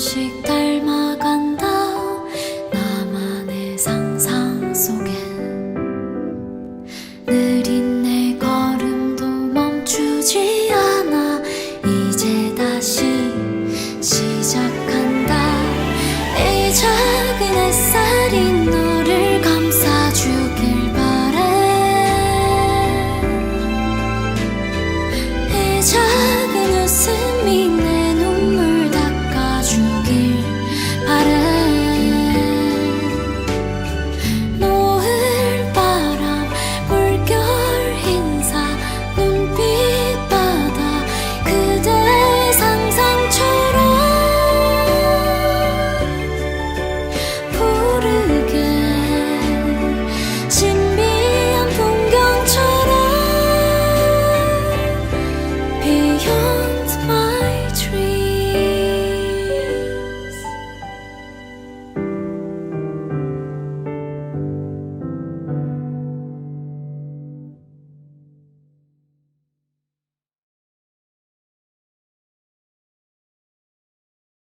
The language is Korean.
조금씩 닮아간다. 나만의 상상 속에 느린 내 걸음도 멈추지